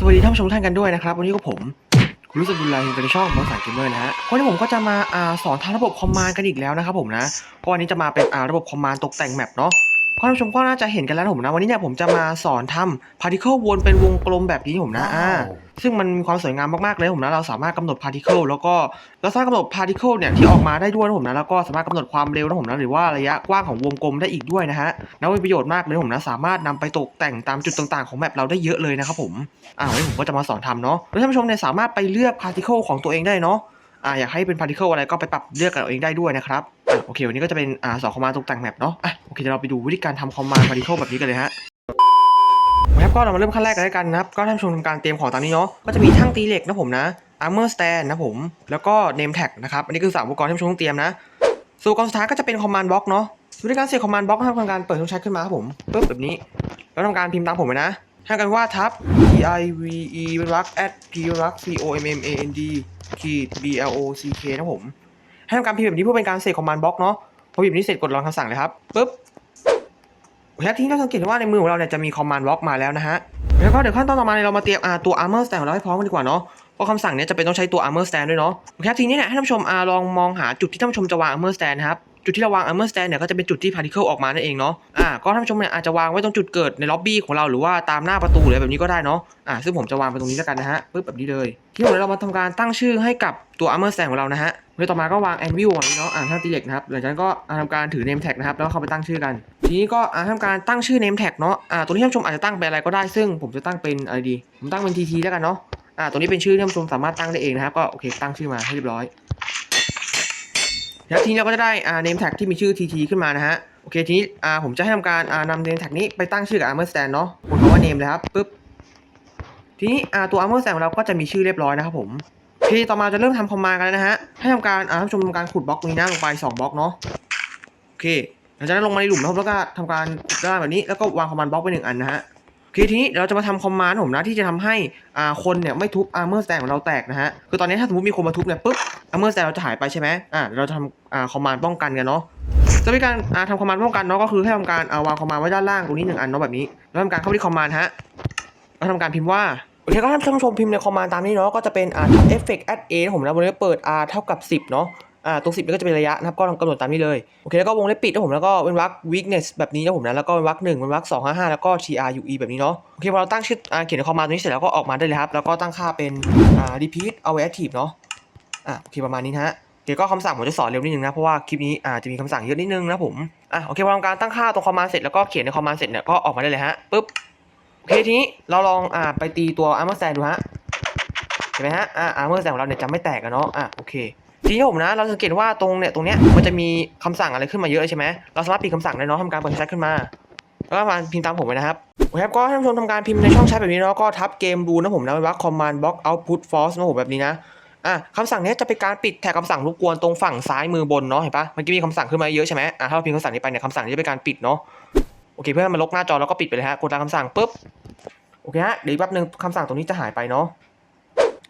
สวัสดีท่านผู้ชมทุกท่านกันด้วยนะครับ วันนี้ก็ผมคุณรู้สึกบุญไลเป็นช่องภาษาเกมเมอร์นะฮะวันนี้ผมก็จะมาอาสอนทางระบบคอมมานด์กันอีกแล้วนะครับผมนะก็วันนี้จะมาเป็นอาระบบคอมมานด์ตกแต่งแมปเนาะ ก็ท่านผู้ชมก็น่าจะเห็นกันแล้วนะผมนะวันนี้เนี่ยผมจะมาสอนทำพาร์ติเคิลวนเป็นวงกลมแบบนี้ผมนะอ่าซึ่งมันมีความสวยงามมากๆเลยผมนะเราสามารถกำหนดพาร์ติเคิลแล้วก็เราสามารถกำหนดพาร์ติเคิลเนี่ยที่ออกมาได้ด้วยนะผมนะแล้วก็สามารถกำหนดความเร็วนะผมนะหรือว่าระยะกว้างของวงกลมได้อีกด้วยนะฮะนับเป็นประโยชน์มากเลยผมนะสามารถนำไปตกแต่งตามจุดต่างๆของแมปเราได้เยอะเลยนะครับผมอ่าวันนี้ผมก็จะมาสอนทำเนาะแล้วท่านผู้ชมเนี่ยสามารถไปเลือกพาร์ติเคิลของตัวเองได้เนาะ อ่าอยากให้เป็นพาร์ติเคิลอะไรก็ไปปรับเลือกกันเอาเองได้ด้วยนะครับอะโอเควันนี้ก็จะเป็นอ่าสอนคอมมานด์ตกแต่งแมปเนาะอะโอเคเดี๋ยวเราไปดูวิธีการทำคอมมานด์พาร์ติเคิลแบบนี้กันเลยฮะครับก็เรามาเริ่มขั้นแรกกันแล้วกันนะครับก็ท่านผู้ชมทำการเตรียมของตามนี้เนาะก็จะมีทั้งตีเหล็กนะผมนะ armor stand นะผมแล้วก็ name tag นะครับอันนี้คือสามอุปกรณ์ที่ท่านผู้ชมต้องเตรียมนะส่วนอุปกรณ์สุดท้ายก็จะเป็น command block เนาะวิธีการเสก command block ให้ทำการเปิดเครื่องใช้ขึ้นมาครับผมปึ๊บแบบนี้ แล้วทำการพิมพ์ตามผมไปนะให้กันว่าทับ p i v e เป็นรัก at p รัก c o m m a n d ขีด b l o c k นะผมให้ทำการพิมพ์แบบนี้เพื่อเป็นการเสก command block เนาะพอพิมพ์นี้เสร็จกดรองคำสั่งเลยครับปึ๊บแล้วทีนี้เราสังเกตว่าในมือของเราเนี่ยจะมีคอมมานด์บล็อกมาแล้วนะฮะแล้วก็เดี๋ยวขั้นตอนต่อมาเนี่ยเรามาเตรียมอ่าตัว armor stand ของเราให้พร้อมกันดีกว่าเนาะเพราะคำสั่งเนี่ยจะเป็นต้องใช้ตัว armor stand ด้วยเนาะแคครับทีนี้เนี่ยให้ท่านผู้ชมอลองมองหาจุดที่ท่านผู้ชมจะวาง armor stand นะครับ จุดที่เราวาง armor stand เนี่ยก็จะเป็นจุดที่ particle ออกมานั่นเองเนาะอ่าก็ท่านผู้ชมเนี่ยอาจจะวางไว้ตรงจุดเกิดในล็อบบี้ของเราหรือว่าตามหน้าประตูหรือแบบนี้ก็ได้เนาะอ่าซึ่งผมจะวางไปตรงนี้แล้วกันนะฮะปึ๊บแบบนี้เลย ที่ผมเรามาทำการตั้งชื่อให้กับตัว armor stand ของเรานะฮะเดี๋ยวต่อมาก็วาง anvil แบบนี้เนาะอ่าท่านตีเหล็กนะครับหลังจากนั้นก็อ่าทำการถือ name tag นะครับแล้วเข้าไปตั้งชื่อกัน ทีนี้ก็อ่าทำการตั้งชื่อ name tag เนาะอ่าตัวนี้ท่านผู้ชมอาจจะตั้งเป็นอะไรก็ได้ ซึ่งผมจะตั้งเป็นอะไรดี ผมตั้งเป็น TT แล้วกันเนาะอ่าตัวนี้เป็นชื่อที่ท่านผู้ชมสามารถตั้งได้เองนะครับก็โอเคตั้งชื่อมาให้เรียบร้อย แล้วทีนี้เราก็จะได้อ่า name tag ที่มีชื่อ TT ขึ้นมานะฮะ โอเค ทีนี้อ่าผมจะให้ทำการอ่านำ name tag นี้ไปตั้งชื่อกับ armor stand เนาะกดคำว่า name เลยครับปึ๊บ ทีนี้อ่าตัว armor stand ของเราก็จะมีชื่อเรียบร้อยนะครับผมโอเคต่อมาจะเริ่มทำคอมมานกันแล้วนะฮะ ให้ทำการอ่าท่านผู้ชมทำการขุดบล็อกนี้นะลงไป2บล็อกเนาะ โอเค หลังจากนั้นลงมาในหลุมนะครับแล้วก็ทำการด้านแบบนี้ แล้วก็วางคอมมานด์บล็อกไปหนึ่งอันนะฮะโอเคทีนี้เราจะมาทำคอมมานด์ผมนะที่จะทำให้อ่าคนเนี่ยไม่ทุบ armor stand ของเราแตกนะฮะ คือตอนนี้ถ้าสมมติมีคนมาทุบเนี่ยปุ๊บ armor stand เราจะหายไปใช่ไหมอ่าเราทำอ่าคอมมานด์ป้องกันกันเนาะจะมีการอ่าทำคอมมานด์ป้องกันเนาะก็คือให้ทำการเอาวางคอมมานด์ไว้ด้านล่างตรงนี้หนึ่งอันเนาะแบบนี้แล้วทำการเข้าไปที่คอมมานด์ฮะแล้วทำการพิมพ์ว่าโอเคก็ท่านผู้ชมพิมพ์ในคอมมานด์ตามนี้เนาะก็จะเป็นอ่า effect at a ผมนะวันนี้เปิด r เท่ากับ 10 เนาะอ่าตรง10นี่ก็จะเป็นระยะนะครับก็กำหนดตามนี้เลยโอเคแล้วก็วงเล็บปิดนะผมแล้วก็เป็นวรรค weakness แบบนี้นะผมนะแล้วก็เป็นวรรคหนึ่งเป็นวรรคสองห้าห้าแล้วก็ true แบบนี้เนาะโอเคพอเราตั้งชื่ออ่าเขียนในคอมมานด์ตรงนี้เสร็จแล้วก็ออกมาได้เลยครับแล้วก็ตั้งค่าเป็นอ่า repeat away active เนาะ อ่าโอเคประมาณนี้นะฮะเดี๋ยวก็คำสั่งผมจะสอนเร็วนิดนึงนะเพราะว่าคลิปนี้อาจจะมีคำสั่งเยอะนิดนึงนะผมอะโอเคพอทำการตั้งค่าตรงคอมมานด์เสร็จแล้วก็เขียนในคอมมานด์เสร็จเนี่ยก็ออกมาได้เลยฮะปุ๊บโอเคทีนี้เราลองอ่าไปตีตัว armor stand ดูฮะเห็นไหมฮะอ่า armor stand ของเราเนี่ยจะไม่แตกกันเนาะอะโอเคทีนี้ผมนะเราสังเกตว่าตรงเนี่ยตรงเนี้ยมันจะมีคำสั่งอะไรขึ้นมาเยอะเลยใช่ไหมเราสามารถปิดคำสั่งได้เนาะทำการเปิดแชทขึ้นมาแล้วก็มาพิมพ์ตามผมไว้นะครับโอเคครับก็ท่านผู้ชมทำการพิมพ์ในช่องแชทแบบนี้เนาะก็ทับเกมดูนะผมนะไว้ว่า command box output false นะผมแบบนี้นะ อะคำสั่งนี้จะเป็นการปิดแถบคำสั่งรบกวนตรงฝั่งซ้ายมือบนเนาะเห็นปะเมื่อกี้มีคำสั่งขึ้นมาเยอะใช่ไหมอะถ้าเราพิมพ์คำสั่งนี้ไปเนี่ยคำสั่งนี้จะเป็นการปิดเนาะโอเคเพื่อให้มันลกหน้าจอแล้วก็ปิดไปเลยฮะกดตามคำสั่งปุ๊บโอเคฮะเดี๋ยวแป๊บนึงคำสั่งตรงนี้จะหายไปเนาะ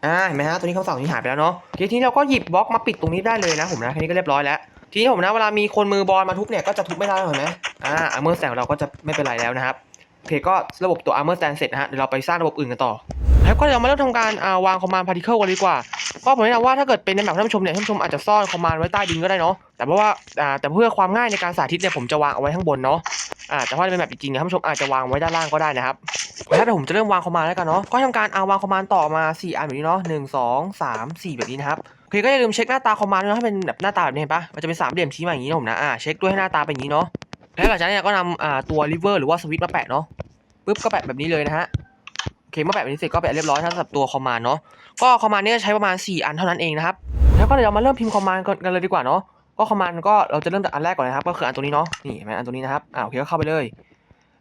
อ่าเห็นไหมฮะตัวนี้คำสั่งนี้หายไปแล้วเนาะโอเคทีนี้เราก็หยิบบล็อกมาปิดตรงนี้ได้เลยนะผมนะแค่นี้ก็เรียบร้อยแล้ว ทีนี้ผมนะเวลามีคนมือบอลมาทุบเนี่ยก็จะทุบไม่ได้เห็นไหมอ่าอาร์เมอร์แสงเราก็จะไม่เป็นไรแล้วนะครับโอเคก็ระบบตัว armor stand เสร็จนะฮะเดี๋ยวเราไปสร้างระบบอื่นกันต่อ แล้วก็เดี๋ยวมาเริ่มทำการาวางคอมมานด์พาร์ติเคิลกันดีกว่าก็ผมแนะนำว่าถ้าเกิดเป็นในแบบท่านผู้ชมเนี่ยท่านผู้ชมอาจจะซ่อนคอมมานด์ไว้ใต้ดินก็ได้เนาะแต่เพราะว่าแต่เพื่อความง่ายในการสาธิตเนี่ยผมจะวางเอาไว้ข้างบนเนาะแต่ถ้าเป็นแบบจริงๆเนี่ยท่านผู้ชมอาจจะวางไว้ด้านล่างก็ได้นะครับแล้วเดี๋ยวผมจะเริ่มวางคอมมานด์แล้วกันเนาะก็ทำการเอาวางคอมมานด์ต่อมา 4 อันแบบนี้เนาะหนึ่งสองสามสี่แบบนี้นะครับโอเคก็อย่าลืมเช็คหน้าตาคอมมานด์ด้วยนะถ้าเป็นแบบหน้าตาแบบนี้เห็นปะมันจะเป็นสามเหลี่ยมชี้มาอย่างนี้นะผมนะอ่าเช็คด้วยให้หน้าตาเป็นอย่างนี้เนาะแล้วหลังจากนั้นก็นำตัวลิเวอร์หรือว่าสวิตช์มาแปะเนาะปุ๊บก็แปะแบบนี้เลยนะฮะ โอเคเมื่อแปะแบบนี้เสร็จก็แปะเรียบร้อยสำหรับตัวคอมมานเนาะก็คอมมานนี้จะใช้ประมาณ 4 อันเท่านั้นเองนะครับแล้วก็เดี๋ยวเรามาเริ่มพิมพ์คอมมานกันเลยดีกว่าเนาะก็คอมมานก็เราจะเริ่มจากอันแรกก่อนนะครับ ก็คืออันตัวนี้เนาะนี่เห็นไหมอันตัวนี้นะครับอ่าโอเคก็เข้าไปเลย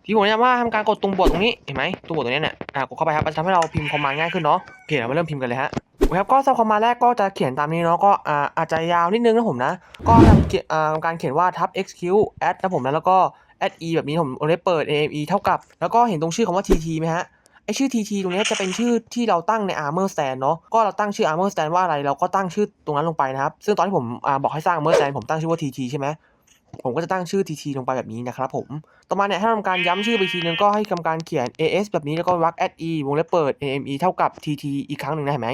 ที่ผมแนะนำว่าทำการกดตรงบวกตรงนี้เห็นไหมตรงบวกตรงนี้เนี่ยอ่ากดเข้าไปครับมันจะทำให้เราพิมพ์คอมมานง่ายขึ้นเนาะโอเคเรามาเริ่มพิมพ์กันเลยฮะโอเคครับก็สำหรับคอมมานแรกก็จะเขียนตามนี้เนาะก็อ่าอาจจะยาวนิดนึงนะผมนะ ก็ทำอ่าการเขียนว่าทับ execute add นะผมนะแล้วก็ add e แบบนี้ผมเลยเปิด ame เท่ากับ แล้วก็เห็นตรงชื่อคำว่า tt ไหมฮะ ไอชื่อ TT ตรงนี้จะเป็นชื่อที่เราตั้งใน Armor Stand เนาะก็เราตั้งชื่อ Armor Stand ว่าอะไรเราก็ตั้งชื่อตรงนั้นลงไปนะครับ ซึ่งตอนที่ผมอบอกให้สร้าง Armor Stand ผมตั้งชื่อว่า TT ใช่ไหมผมก็จะตั้งชื่อ TT ลงไปแบบนี้นะครับผม ต่อมาเนี่ยให้ทำการย้ำชื่อไปอีกทีนึงก็ให้ทำการเขียน AS แบบนี้แล้วก็วรรค at e วงเล็บเปิด AME เท่ากับ TT อีกครั้งหนึ่งนะเห็นไหม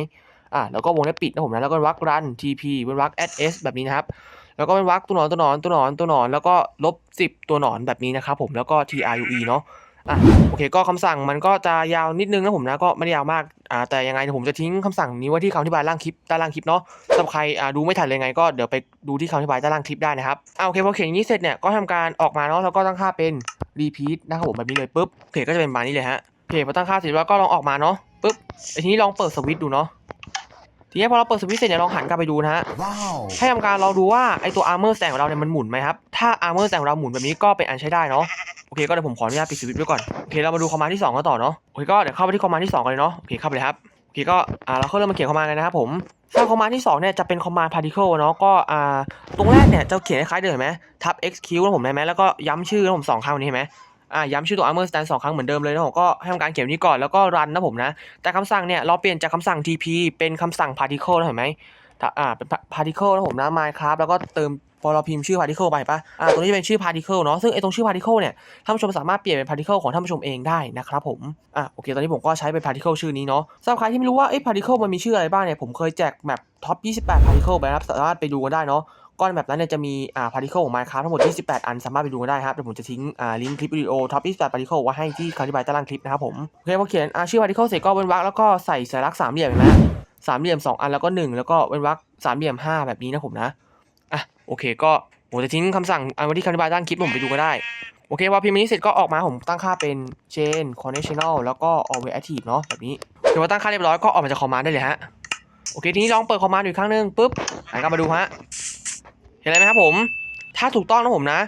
อ่าแล้วก็วงเล็บปิดนะผมนะแล้วก็วรรค run TP เป็นวรรค at s แบบนี้นะครับแล้วก็เป็นวรรคตัวหนอนตัวหนอนตัวหนอนตัวหนอน แล้วก็ลบ10 ตัวหนอนแบบนี้นะครับผมแล้วก็ true เนาะ อะโอเคก็คำสั่งมันก็จะยาวนิดนึงนะผมนะก็ไม่ได้ยาวมากอ่าแต่ยังไงเดี๋ยวผมจะทิ้งคำสั่งนี้ไว้ที่คำอธิบายล่างคลิปใต้ล่างคลิปเนาะสำหรับใครอ่าดูไม่ทันเลยไงก็เดี๋ยวไปดูที่คำอธิบายใต้ล่างคลิปได้นะครับอ่าโอเคพอเขียนอย่างนี้เสร็จเนี่ยก็ทำการออกมาเนาะแล้วก็ตั้งค่าเป็น repeat นะครับผมแบบนี้เลยปุ๊บโอเคก็จะเป็นประมาณนี้เลยฮะโอเคพอตั้งค่าเสร็จแล้วก็ลองออกมาเนาะปุ๊บไอ้ทีนี้ลองเปิดสวิตช์ดูเนาะทีนี้พอเราเปิดสวิตช์เสร็จเนี่ยลองหันกลับไปดูนะฮะ Wow. ให้ทำการเราดูว่าไอตัว armor stand ของเราเนี่ยมันหมุนไหมครับถ้า armor stand ของเราหมุนแบบนี้ก็เป็นอันใช้ได้เนาะโอ เคก็เดี๋ยวผมขออนุญาตปิดสวิตช์ไว้ก่อนโอเคเรามาดูคอมมานด์ที่2กันต่อเนาะโอเคก็เดี๋ยวเข้าไปที่คอมมานด์ที่2กันเลยเนาะโอเคเข้าไปเลยครับโอเคก็อ่าเราเข้าเริ่มมาเขียนคอมมานด์กันนะครับผมสำหรับคอมมานด์ที่2เนี่ยจะเป็นคอมมานด์ particle เนาะก็อ่าตรงแรกเนี่ยจะเขียนคล้ายๆเดิมเห็นไหมทับ xq นะผมเห็นไหมแล้วก็ย้ำชื่อนะผมสองครั้งนี้เห็นไหมอ่าย้ำชื่อตัว armor stand สองครั้งเหมือนเดิมเลยนะผมก็ให้ทำการเขียนนี้ก่อนแล้วก็ run นะผมนะ แต่คำสั่งเนี่ยเราเปลี่ยนจากคำสั่ง tp เป็นคำสั่ง particle นะเห็นไหมถ้าอ่าเป็น particle นะผมนะ Minecraft แล้วก็เติม พอเราพิมพ์ชื่อ particle ไปปะอ่าตรงนี้จะเป็นชื่อ particle เนาะ ซึ่งไอตรงชื่อ particle เนี่ย ท่านผู้ชมสามารถเปลี่ยนเป็น particle ของท่านผู้ชมเองได้นะครับผม อะโอเค ตอนนี้ผมก็ใช้เป็น particle ชื่อนี้เนาะสำหรับใครที่ไม่รู้ว่าเอ้ particle มันมีชื่ออะไรบ้างเนี่ย ผมเคยแจกแมป top 28 particle ไปนะครับ สามารถไปดูกันได้เนาะ ก้อนแบบนั้นเนี่ยจะมีอ่า particle ของ Minecraft ทั้งหมด 28 อัน สามารถไปดูกันได้ครับ เดี๋ยวผมจะทิ้งอ่าลิงก์คลิปวิดีโอ top 28 particle ไว้ให้ที่คำอธิบายใต้ล่างคลิปนะครับผม โอเคพอเขียนอ่าชื่อ particle เสร็จก็เว้นวรรคแล้วก็ใส่สัญลักษณ์สามเหลี่ยมเห็นไหมสามเหลี่ยม2อันแล้วก็1แล้วก็เว้นวรรคสามเหลี่ยม5แบบนี้นะผมนะ อะโอเค ก็ผมจะทิ้งคำสั่งเอาไว้ที่คำอธิบายด้านคลิปผมไปดูก็ได้ โอเคพอพิมพ์นี้เสร็จก็ออกมาผมตั้งค่าเป็น chain conditional แล้วก็ always active เนาะแบบนี้ถือว่าตั้งค่าเรียบร้อยก็ออกมาจากคอมมานด์ได้เลยฮะโอเคทีนี้ลองเปิดคอมมานด์อีกครั้งหนึงปุ๊บหันกลับมาดูฮะเห็นอะไรไหมครับผม ถ้าถูกต้องนะผมนะ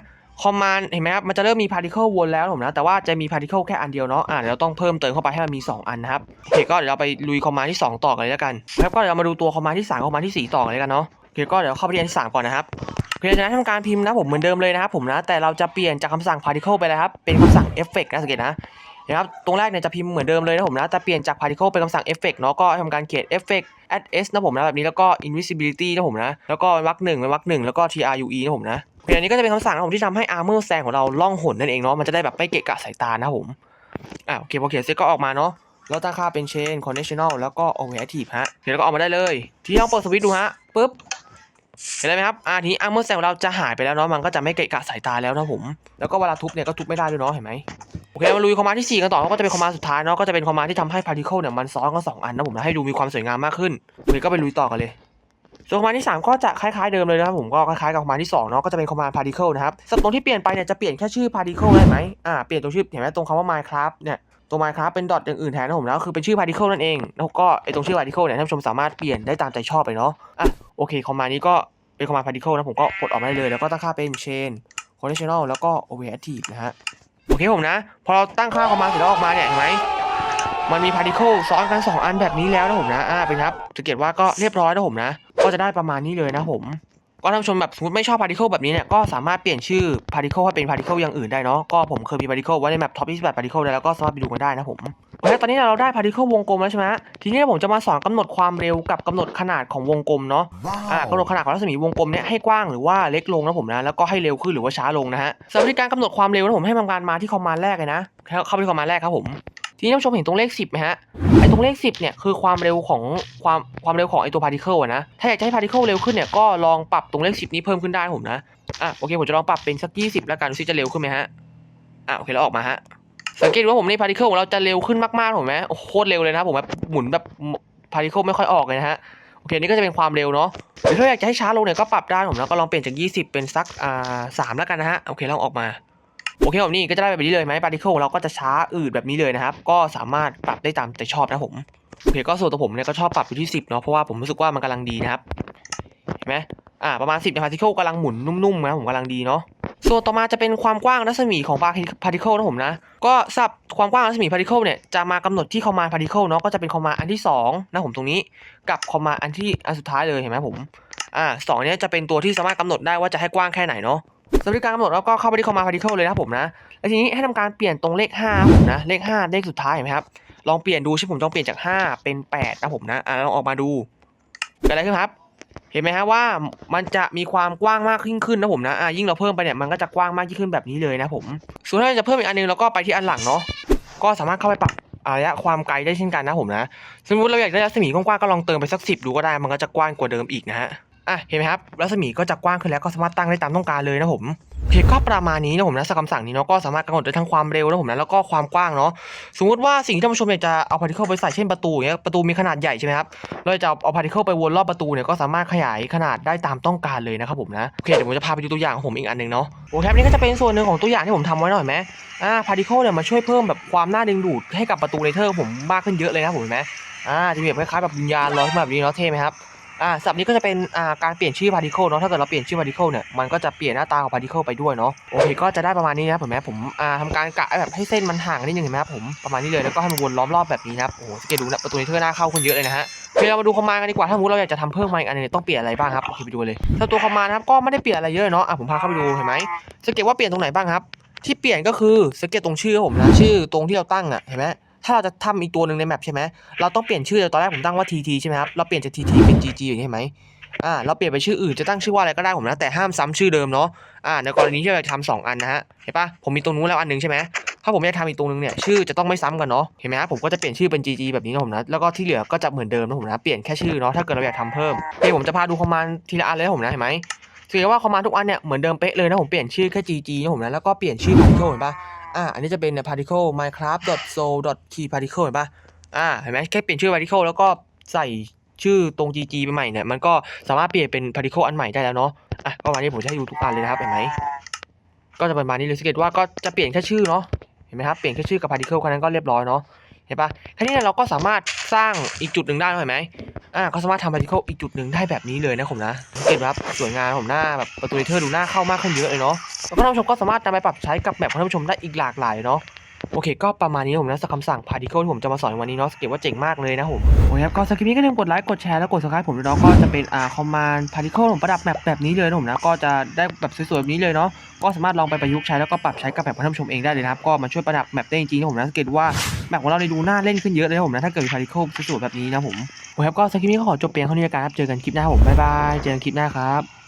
คอมมานด์เห็นไหมครับมันจะเริ่มมี particle วนแล้วนะผมนะแต่ว่าจะมี particle แค่อันเดียวเนาะอ่าเดี๋ยวเราต้องเพิ่มเติมเข้าไปให้มันมี 2 อันนะครับโอเคก็เดี๋ยวเราไปลุยคอมมานด์ที่ 2 ต่อกันเลยแล้วกัน แล้วก็เดี๋ยวเรามาดูตัวคอมมานด์ที่3คอมมานด์ที่ 4 ต่อกันเลยกันเนาะ โอเคก็เดี๋ยวเข้าไปที่อันที่3ก่อนนะครับโอเคจากนั้นทำการพิมพ์นะผมเหมือนเดิมเลยนะครับผมนะแต่เราจะเปลี่ยนจากคำสั่ง particle ไปแล้วครับเป็นคำสั่ง effect นะสังเกตนะนะครับตรงแรกเนี่ยจะพิมพ์เหมือนเดิมเลยนะผมนะแต่เปลี่ยนจาก particle เป็นคำสั่ง effect เนาะก็ทำการเขียน effect add s นะผมนะแบบนี้แล้วก็ invisibility นะผมนะแล้วก็วรรคหนึ่งวรรคหนึ่งแล้วก็ true นะผมนะเพลงนี้ก็จะเป็นคำสั่งนะผมที่ทำให้ armor stand ของเราล่องหนนั่นเองเนาะมันจะได้แบบไม่เกะกะสายตานะผมอะโอเคพอเขียนเสร็จก็ออกมาเนาะแล้วตั้งค่าเป็น chain conditional แล้วก็ always active ฮะเขียนแล้วก็ออกมาได้เลย ทีนี้องเปิดสวิตช์ดูฮะปุ๊บ เห็นไหมครับอ่าทีนี้ armor stand ของเราจะหายไปแล้วเนาะมันก็จะไม่เกะกะสายตาแล้วนะผมแล้วก็เวลาทุบเนี่ยก็ทุบไม่ได้ด้วยเนาะเห็นไหมโอเคมาลุยคอมมานที่ 4 กันต่อก็จะเป็นคอมมานสุดท้ายเนาะก็จะเป็นคอมมานที่ทำให้ particle เนี่ยมันซ้อนกันสองอันนะผมนะให้ดูมีความสวยงามมากขึ้นโอเคก็ไปลุยต่อกันเลยส่วนคอมมานที่ 3 ก็จะคล้ายๆเดิมเลยนะครับผมก็คล้ายๆกับคอมมานที่2เนาะก็จะเป็นคอมมานด์ particle นะครับสับตรงที่เปลี่ยนไปเนี่ยจะเปลี่ยนแค่ชื่อ particle ได้ไหมอ่าเปลี่ยนตรงชื่อเห็นไหมตรงคำว่า minecraft เนี่ย ตัว minecraft เป็นดอทอย่างอื่นแทนนะผมแล้วคือเป็นชื่อ particle นั่นเอง แล้วก็ไอตรงชื่อ particle เนี่ยท่านผู้ชมสามารถเปลี่ยนได้ตามใจชอบเลยเนาะอะโอเคคอมมานด์นี้ก็เป็นคอมมานด์ particle นะผมก็กดออกมาได้เลย แล้วก็ตั้งค่าเป็น chain conditional แล้วก็ always active นะฮะโอเคผมนะ พอเราตั้งค่าคอมมานด์เสร็จแล้วออกมาเนี่ยเห็นไหมมันมีพาร์ติเคิลซ้อนกัน 2 อันแบบนี้แล้วนะผมนะอ่าเป็นครับสังเกตว่าก็เรียบร้อยนะผมนะ ก็จะได้ประมาณนี้เลยนะผม ก็ท่านผู้ชมแบบสมมติไม่ชอบพาร์ติเคิลแบบนี้เนี่ยก็สามารถเปลี่ยนชื่อพาร์ติเคิลให้เป็นพาร์ติเคิลอย่างอื่นได้เนาะก็ผมเคยมีพาร์ติเคิลไว้ในแมปท็อป28พาร์ติเคิลแล้วก็สามารถไปดูกันได้นะผมโอเคตอนนี้เราได้พาร์ติเคิลวงกลมแล้วใช่ไหมทีนี้ผมจะมาสอนกำหนดความเร็วกับกำหนดขนาดของวงกลมเนาะอ่ากำหนดขนาดของรัศมีวงกลมเนี่ยให้กว้างหรือว่าเล็กลงนะผมนะแล้วก็ให้เร็วขึ้นหรือว่าช้าลงนะฮะสำหรับการกำหนดความเร็วนะผมให้ทำการมาที่คอมมานด์แรกเลยนะเข้าไปที่คอมมานด์แรกครับผม ทีนี้ท่านผู้ชมเห็นตรงเลข 10ไหมฮะไอ้ตรงเลข 10เนี่ยคือความเร็วของความความเร็วของไอ้ตัวพาร์ติเคิลอะนะถ้าอยากจะให้พาร์ติเคิลเร็วขึ้นเนี่ยก็ลองปรับตรงเลข 10 นี้เพิ่มขึ้นได้ผมนะอะโอเคผมจะลองปรับเป็นสัก 20 แล้วกันดูซิจะเร็วขึ้นไหมฮะอะโอเคแล้วออกมาฮะสังเกตว่าผมในพาร์ติเคิลของเราจะเร็วขึ้นมากๆถูกไหมโอ้โหโคตรเร็วเลยนะผมแบบหมุนแบบพาร์ติเคิลไม่ค่อยออกเลยนะฮะโอเคนี่ก็จะเป็นความเร็วเนาะหรือถ้าอยากจะให้ช้าลงเนี่ยก็ปรับได้ผมแล้วก็ลองเปลี่ยนจาก 20 เป็นสักอ่าสามแล้วกันนะฮะโอเคลองออกมา โอเคผมนี่ก็จะได้แบบนี้เลยไหมปาร์ติเคิลของเราก็จะช้าอืดแบบนี้เลยนะครับ ก็สามารถปรับได้ตามใจชอบนะผมโอเคก็ส่วนตัวผมเนี่ยก็ชอบปรับอยู่ที่ 10เนาะเพราะว่าผมรู้สึกว่ามันกำลังดีนะครับเห็นไหมอ่าประมาณ 10ในพาร์ติเคิลกำลังหมุนนุ่มๆนะผมกำลังดีเนาะส่วนต่อมาจะเป็นความกว้างรัศมีของพาร์ติเคิลนะผมนะ ก็สับความกว้างรัศมีพาร์ติเคิลเนี่ยจะมากำหนดที่คอมมานด์พาร์ติเคิลเนาะก็จะเป็นคอมมานด์อันที่สองนะผมตรงนี้กับคอมมานด์อันที่อันสุดท้ายเลยเห็นไหมผมอ่าสองเนี้ยจะเป็นตัวที่สามารถกำหนดได้ว่าจะให้กว้างแค่ไหนเนาะ สำหรับการกำหนดแล้วก็เข้าไปที่คอมมานด์พาร์ติเคิลเลยนะผมนะแล้วทีนี้ให้ทำการเปลี่ยนตรงเลข5ผมนะเลข 5 เลขสุดท้ายเห็นไหมครับลองเปลี่ยนดูใช่ผมต้องเปลี่ยนจาก 5 เป็น8นะผมนะอ่าลองออกมาดูเกิดอะไรขึ้นครับ เห็นไหมฮะว่ามันจะมีความกว้างมากยิ่งขึ้นนะผมนะอ่ายิ่งเราเพิ่มไปเนี่ยมันก็จะกว้างมากยิ่งขึ้นแบบนี้เลยนะผมส่วนถ้าจะเพิ่มอีกอันนึงเราก็ไปที่อันหลังเนาะก็สามารถเข้าไปปรับอาระยะความไกลได้เช่นกันนะผมนะ สมมติเราอยากได้รัศมีกว้างๆก็ลองเติมไปสักสิบดูก็ได้ มันก็จะกว้างกว่าเดิมอีกนะฮะ อะเห็นไหมครับรัศมีก็จะกว้างขึ้นแล้วก็สามารถตั้งได้ตามต้องการเลยนะผมโอเคก็ประมาณนี้นะผมนะสกคำสั่งนี้เนาะก็สามารถกำหนดได้ทั้งความเร็วนะผมนะแล้วก็ความกว้างเนาะสมมติว่าสิ่งที่ท่านผู้ชมอยากจะเอาพาร์ติเคิลไปใส่เช่นประตูเงี้ยประตูมีขนาดใหญ่ใช่ไหมครับเราจะเอาพาร์ติเคิลไปวนรอบประตูเนี่ยก็สามารถขยายขนาดได้ตามต้องการเลยนะครับผมนะโอเคเดี๋ยวผมจะพาไปดูตัวอย่างของผมอีกอันหนึ่งเนาะโอเคครับนี่ก็จะเป็นส่วนหนึ่งของตัวอย่างที่ผมทำไว้หน่อยไหมอ่าพาร์ติเคิลเนี่ยมาช่วยเพิ่มแบบความน่าดึงดูดให้กับประตูเลเทอร์ผมมากขึ้นเยอะเลยนะผมเห็นไหมอ่าจะมีแบบคล้ายๆแบบวิญญาณลอยขึ้นมาแบบนี้เนาะเท่ไหมครับ อ่าสับนี้ก็จะเป็นอ่าการเปลี่ยนชื่อ particle เนาะถ้าเกิดเราเปลี่ยนชื่อ particle เนี่ยมันก็จะเปลี่ยนหน้าตาของ particle ไปด้วยเนาะโอเคก็จะได้ประมาณนี้นะผมแม้ผมอ่าทำการกะแบบให้เส้นมันห่างกันนิดนึงเห็นไหมครับผมประมาณนี้เลยแล้วก็ให้มันวนล้อมรอบแบบนี้นะครับโอ้โหสเกตดูนะประตูนี้เธอหน้าเข้าคนเยอะเลยนะฮะโอเคเรามาดูคอมมานด์กันดีกว่าถ้าสมมติเราอยากจะทำเพิ่มมาอีกอันหนึงต้องเปลี่ยนอะไรบ้างครับโอเคไปดูเลยถ้าตัวคอมมานด์นะครับก็ไม่ได้เปลี่ยนอะไรเยอะเนาะอะผมพาเข้าไปดูเห็นไหมสเกตว่าเปลี่ยนตรงไหนบ้างครับที่เปลี่ยนก็คือสเกตตรงชื่อผมนะชื่อตรงที่เราตั้งอะเห็นไหม ถ้าเราจะทำอีกตัวหนึ่งในแมปใช่ไหมเราต้องเปลี่ยนชื่อตอนแรกผมตั้งว่า TT ใช่ไหมครับ เราเปลี่ยนจาก TT เป็น GG อย่างนี้ไหมอ่า เราเปลี่ยนไปชื่ออื่นจะตั้งชื่อว่าอะไรก็ได้ผมนะ แต่ห้ามซ้ำชื่อเดิมเนาะ อ่า ในกรณีที่เราทำสองอันนะฮะ เห็นปะผมมีตรงนู้นแล้วอันหนึงใช่ไหมถ้าผมอยากทำอีกตรงนึงเนี่ยชื่อจะต้องไม่ซ้ำกันเนาะ เห็นไหมครับผมก็จะเปลี่ยนชื่อเป็น GG แบบนี้นะผมนะ แล้วก็ที่เหลือก็จะเหมือนเดิมนะผมนะ เปลี่ยนแค่ชื่อเนาะ ถ้าเกิดเราอยากทำเพิ่มโอเคผมจะพาดูคอมมานด์ทีละอันเลยผมนะ เห็นไหมถือว่าคอมมานด์ทุกอันเนี่ยเหมือนเดิมเป๊ะเลยนะผมเปลี่ยนชื่อแค่ GG นะผมนะ แล้วก็เปลี่ยนชื่อ particle เห็นปะ อ่าอันนี้จะเป็นเนี่ย particle minecraft so key particle เห็นปะอ่าเห็นไหมแค่เปลี่ยนชื่อ particle แล้วก็ใส่ชื่อตรง GG ไปใหม่เนี่ยมันก็สามารถเปลี่ยนเป็น particle อันใหม่ได้แล้วเนาะอะก็วันนี้ผมจะให้ดูทุกอันเลยนะครับเห็นไหมก็จะประมาณนี้เลยสังเกตว่าก็จะเปลี่ยนแค่ชื่อเนาะเห็นไหมครับเปลี่ยนแค่ชื่อกับ particle แค่นั้นก็เรียบร้อยเนาะ เห็นปะแค่นี้เราก็สามารถสร้างอีกจุดหนึ่งได้เห็นไหมอ่าก็สามารถทำพาร์ติเคิลอีกจุดหนึ่งได้แบบนี้เลยนะผมนะสังเกตไหมครับสวยงามผมหน้าแบบประตูเลเทอร์ดูหน้าเข้ามากขึ้นเยอะเลยเนาะแล้วก็ท่านผู้ชมก็สามารถนำไปปรับใช้กับแบบของท่านผู้ชมได้อีกหลากหลายเนาะ โอเคก็ประมาณนี้นะผมนะสักคำสั่งพาร์ติเคิลที่ผมจะมาสอนวันนี้เนาะสเกตว่าเจ๋งมากเลยนะผมโอเคครับก็สคริปนี้ก็อย่าลืมกดไลค์กดแชร์แล้วกด subscribe ผมด้วยเนาะก็จะเป็นอ่าคอมมานด์พาร์ติเคิลผมประดับแมปแบบนี้เลยนะผมนะก็จะได้แบบสวยๆแบบนี้เลยเนาะก็สามารถลองไปประยุกต์ใช้แล้วก็ปรับใช้กับแมปของท่านผู้ชมเองได้เลยนะครับก็มาช่วยประดับแมปได้จริงๆนะผมนะสังเกตว่าแมปของเราในดูน่าเล่นขึ้นเยอะเลยนะผมนะถ้าเกิดมีพาร์ติเคิลสวยๆแบบนี้นะผมโอเคครับก็สคริปนี้ก็ขอจบเพียงเท่านี้แล้วกันครับเจอกันคลิปหน้าผมบ๊ายบายเจอกันคลิปหน้าครับ